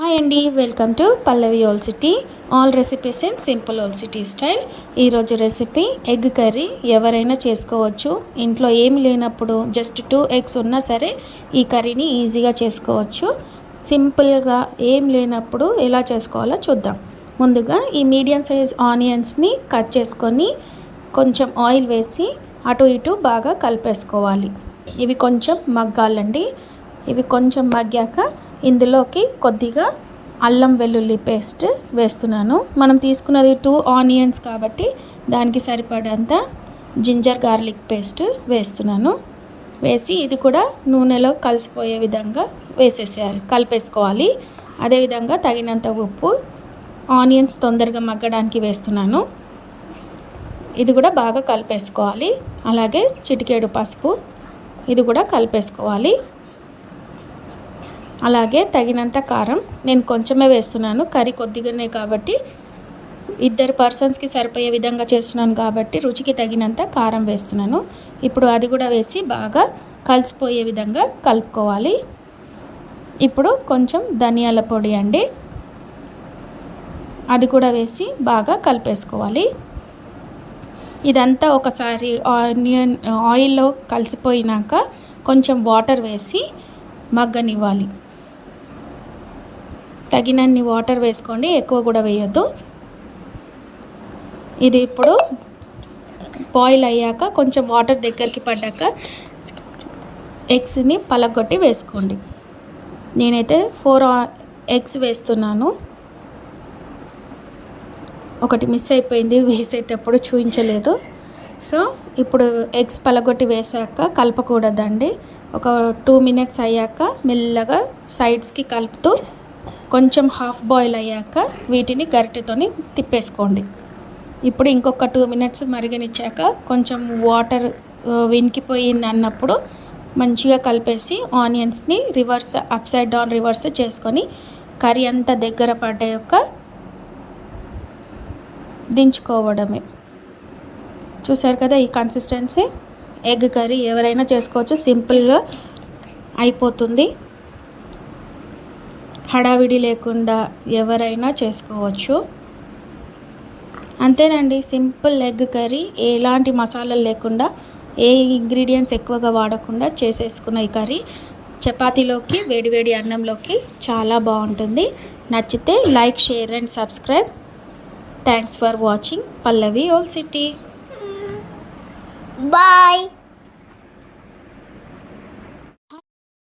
Hi అండి welcome to Pallavi old city all recipes in simple old city style ఈరోజు recipe egg curry ఎవరైనా చేసుకోవచ్చు. ఇంట్లో ఏమి లేనప్పుడు జస్ట్ టూ ఎగ్స్ ఉన్నా సరే ఈ కర్రీని ఈజీగా చేసుకోవచ్చు. సింపుల్గా ఏం లేనప్పుడు ఎలా చేసుకోవాలో చూద్దాం. ముందుగా ఈ మీడియం సైజ్ ఆనియన్స్ని కట్ చేసుకొని కొంచెం ఆయిల్ వేసి అటు ఇటు బాగా కలిపేసుకోవాలి. ఇవి కొంచెం మగ్గాలండి. ఇవి కొంచెం మగ్గాక ఇందులోకి కొద్దిగా అల్లం వెల్లుల్లి పేస్ట్ వేస్తున్నాను. మనం తీసుకున్నది టూ ఆనియన్స్ కాబట్టి దానికి సరిపడంత జింజర్ గార్లిక్ పేస్ట్ వేస్తున్నాను. వేసి ఇది కూడా నూనెలో కలిసిపోయే విధంగా వేసేసేయాలి కలిపేసుకోవాలి. అదేవిధంగా తగినంత ఉప్పు ఆనియన్స్ తొందరగా మగ్గడానికి వేస్తున్నాను. ఇది కూడా బాగా కలిపేసుకోవాలి. అలాగే చిటికేడు పసుపు ఇది కూడా కలిపేసుకోవాలి. అలాగే తగినంత కారం నేను కొంచెమే వేస్తున్నాను. కర్రీ కొద్దిగానే కాబట్టి ఇద్దరు పర్సన్స్కి సరిపోయే విధంగా చేస్తున్నాను కాబట్టి రుచికి తగినంత కారం వేస్తున్నాను. ఇప్పుడు అది కూడా వేసి బాగా కలిసిపోయే విధంగా కలుపుకోవాలి. ఇప్పుడు కొంచెం ధనియాల పొడి అండి. అది కూడా వేసి బాగా కలిపేసుకోవాలి. ఇదంతా ఒకసారి ఆనియన్ ఆయిల్లో కలిసిపోయినాక కొంచెం వాటర్ వేసి మగ్గనివ్వాలి. తగినన్ని వాటర్ వేసుకోండి ఎక్కువ కూడా వేయొద్దు. ఇది ఇప్పుడు బాయిల్ అయ్యాక కొంచెం వాటర్ దగ్గరికి పడ్డాక ఎగ్స్ని పలగొట్టి వేసుకోండి. నేనైతే ఫోర్ ఎగ్స్ వేస్తున్నాను. ఒకటి మిస్ అయిపోయింది వేసేటప్పుడు చూపించలేదు సో ఇప్పుడు ఎగ్స్ పలగొట్టి వేసాక కలపకూడదండి. ఒక టూ మినిట్స్ అయ్యాక మెల్లగా సైడ్స్కి కలుపుతూ కొంచెం హాఫ్ బాయిల్ అయ్యాక వీటిని గరిటెతోని తిప్పేసుకోండి. ఇప్పుడు ఇంకొక టూ మినిట్స్ మరిగనిచ్చాక కొంచెం వాటర్ uh, వినికిపోయింది అన్నప్పుడు మంచిగా కలిపేసి ఆనియన్స్ని reverse up side down reverse చేసుకొని కర్రీ అంతా దగ్గర పడ్డే యొక్క దించుకోవడమే. చూసారు కదా ఈ కన్సిస్టెన్సీ ఎగ్ కర్రీ ఎవరైనా చేసుకోవచ్చు సింపుల్గా అయిపోతుంది. హడావిడి లేకుండా ఎవరైనా చేసుకోవచ్చు. అంతేనండి సింపుల్ ఎగ్ కర్రీ ఎలాంటి మసాలాలు లేకుండా ఏ ఇంగ్రీడియంట్స్ ఎక్కువగా వాడకుండా చేసేసుకున్న ఈ కర్రీ చపాతీలోకి వేడివేడి అన్నంలోకి చాలా బాగుంటుంది. నచ్చితే like share and subscribe. Thanks for watching. Pallavi old city. Bye.